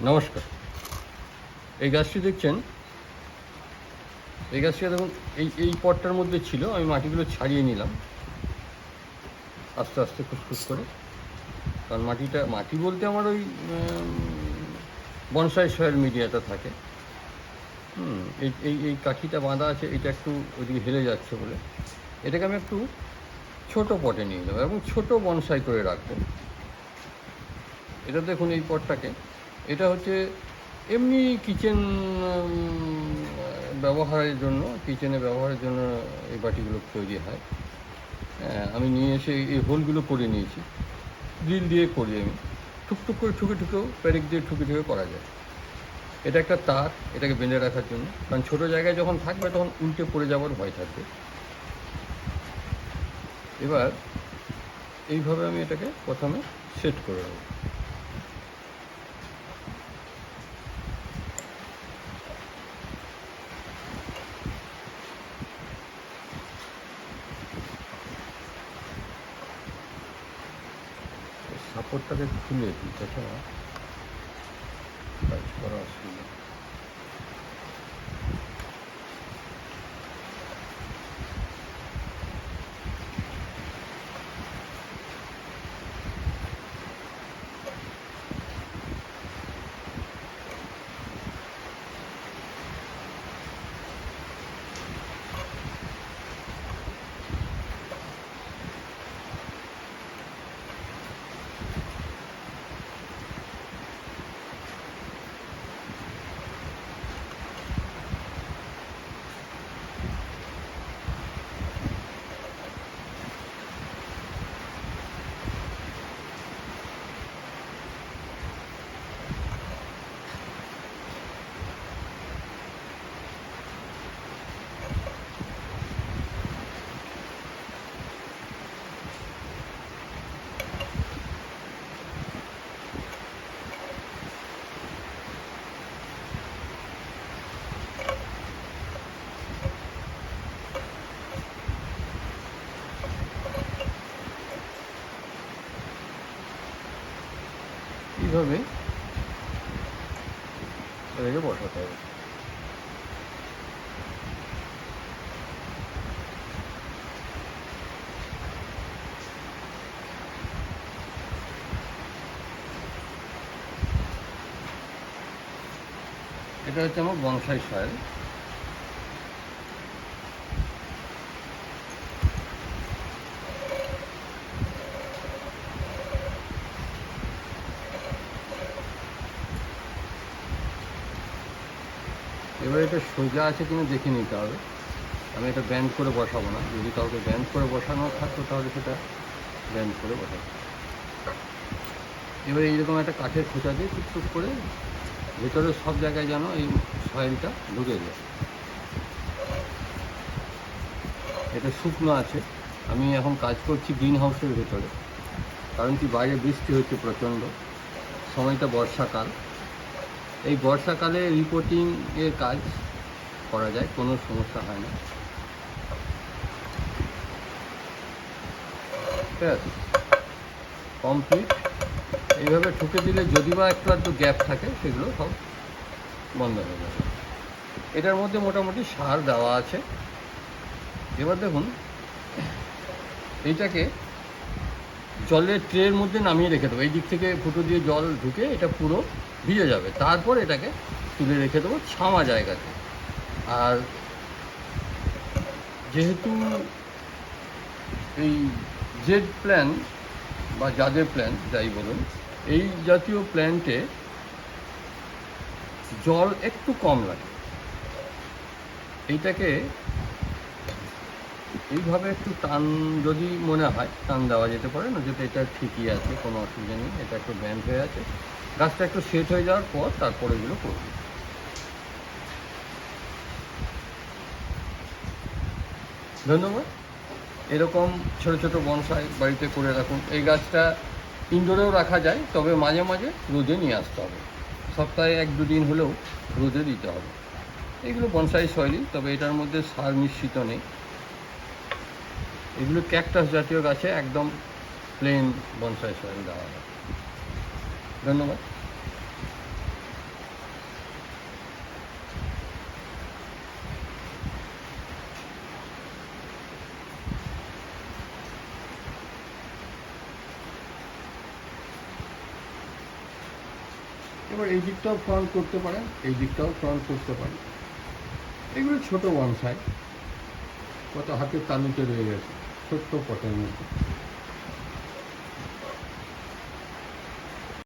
নমস্কার। এই গাছটি দেখছেন? এই গাছটা দেখুন, এই এই পটটার মধ্যে ছিল, আমি মাটিগুলো ছাড়িয়ে নিলাম। আস্তে আস্তে খুসখুস করে। কারণ মাটিটা, মাটি বলতে আমার ওই বনসাই সয়েল মিডিয়াটা থাকে। হুম, এই এই এই কাঠিটা বাঁধা আছে, এটা একটু ওইদিকে হেলে যাচ্ছে বলে। এটাকে আমি একটু ছোট পটে নিয়ে নেব এবং ছোট বনসাই করে রাখব। এটা দেখুন এই পটটাকে। এটা হচ্ছে এমনি কিচেন ব্যবহারের জন্য কিচেনে ব্যবহারের জন্য এই বাটিগুলো তৈরি হয়। আমি নিয়ে এসে এই হোলগুলো করে নিয়েছি। ড্রিল দিয়ে করি আমি। টুকটুক করে, ঠুকে ঠুকেও প্যারেক দিয়ে ঠুকে ঠুকে করা যায়। এটা একটা তার, এটাকে বেঁধে রাখার জন্য। কারণ ছোটো জায়গায় যখন থাকবে, তখন উল্টে পড়ে যাওয়ার ভয় থাকবে। এবার, এইভাবে আমি এটাকে প্রথমে সেট করে নেব। সাপোর্টটাকে খুলে দিই তাছাড়া কাজ করা অসুবিধা এইভাবে এটাকে বসাতে হবে। এটা হচ্ছে আমার বনসাই সয়েল এবার এটা সোজা আছে কিনা দেখে নিতে হবে। আমি এটা ব্যান্ড করে বসাবো না। যদি কাউকে ব্যান্ড করে বসানো থাকতো তাহলে সেটা ব্যান্ড করে বসাবো। এবার এইরকম একটা কাঠের খোঁচা দিয়ে টুকটুক করে ভেতরে সব জায়গায় যেন এই সয়েলটা ঢুকে যায়। এটা শুকনো আছে। আমি এখন কাজ করছি গ্রিন হাউসের ভেতরে। কারণ কি বাইরে বৃষ্টি হচ্ছে প্রচণ্ড। সময়টা বর্ষাকাল। এই বর্ষাকালে রিপোর্টিং এর কাজ করা যায়, কোনো সমস্যা হয় না। কমপ্লিট এইভাবে ঠুকে দিলে যদি বা একটু একটু গ্যাপ থাকে, সেগুলো সব বন্ধ হয়ে যাবে। এটার মধ্যে মোটামুটি সার দেওয়া আছে। এবার দেখুন, এইটাকে জলের ট্রের মধ্যে নামিয়ে রেখে দেবো। এই দিক থেকে ফুটো দিয়ে জল ঢুকে এটা পুরো ভিজে যাবে। তারপর এটাকে তুলে রেখে দেবো ছামা জায়গাতে। আর যেহেতু এই জেড প্ল্যান বা যাদের প্ল্যান, যাই বলুন, এই জাতীয় প্ল্যান্টে জল একটু কম লাগে। এইটাকে এইভাবে একটু টান যদি মনে হয়, টান দেওয়া যেতে পারে না যেটা এটা ঠিকই আছে, কোনো অসুবিধা নেই, এটা একটু ব্যান্ড হয়ে আছে। গাছটা একটু সেট হয়ে যাওয়ার পর তারপরে এগুলো করবে। ধন্যবাদ। এরকম ছোট ছোট বনসাই বাড়িতে করে রাখুন। এই গাছটা ইনডোরেও রাখা যায়, তবে মাঝে মাঝে রোদে নিয়ে আসতে হবে। সপ্তাহে এক দুদিন হলেও রোদে দিতে হবে। এগুলো বনসাই শৈলী তবে এটার মধ্যে সার মিশ্রিত নেই। এগুলো ক্যাকটাস জাতীয় গাছে একদম প্লেন বনসাই সয়েল দেওয়া হয়। ধন্যবাদ। এবার এই দিকটাও ফ্রন্ট করতে পারেন, এই দিকটাও ফ্রন্ট করতে পারেন। এগুলো ছোট বনসাই কত হাতের তালুতে রয়ে গেছে। Tutto potente.